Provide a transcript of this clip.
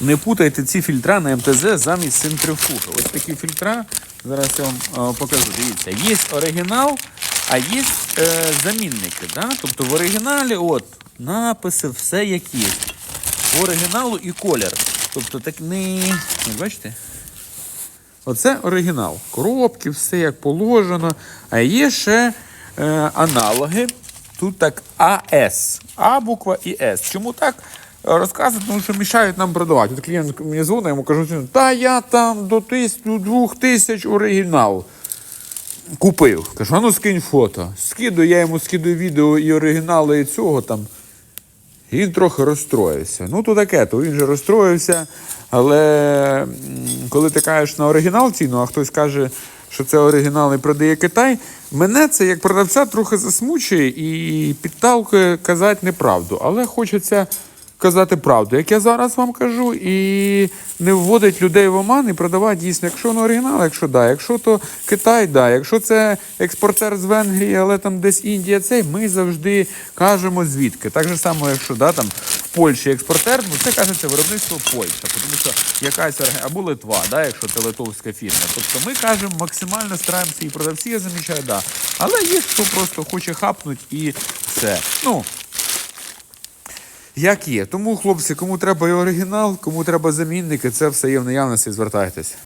Не путайте ці фільтра на МТЗ замість центрифуги. Ось такі фільтра. Зараз я вам е, покажу. Дивіться, є оригінал, а є е, замінники. Да? Тобто в оригіналі от, написи, все як є. В оригіналу і колір. Тобто так не. Ось бачите? Оце оригінал. Коробки, все як положено. А є ще е, аналоги. Тут так АС. А буква і С. Чому так? Розказують, тому що мішають нам продавати. От клієнт мені дзвонить, йому кажуть, та я там до тис, двох тисяч оригінал купив. Кажу, а ну скинь фото. Скидаю, я йому скидаю відео і оригінали і цього там. І Він трохи розстроївся. Ну, то таке, то він же розстроївся. Але коли ти кажеш на оригінал ціну, а хтось каже, що це оригінал і продає Китай, мене це як продавця трохи засмучує і підталкує казати неправду. Але хочеться казати правду, як я зараз вам кажу, і не вводить людей в оман і продавати дійсно, якщо на оригінал, якщо да, якщо то Китай, да, якщо це експортер з Венгрії, але там десь Індія, цей, ми завжди кажемо звідки. Так же само, якщо да, там в Польщі експортер, ну це кажеться виробництво Польща, тому що якась або Литва, да, якщо це литовська фірма. Тобто ми кажемо максимально стараємося і продавці, я замічаю, да. Але є хто просто хоче хапнуть і все. Ну, як є. Тому, хлопці, кому треба і оригінал, кому треба замінники, це все є в наявності, звертайтесь.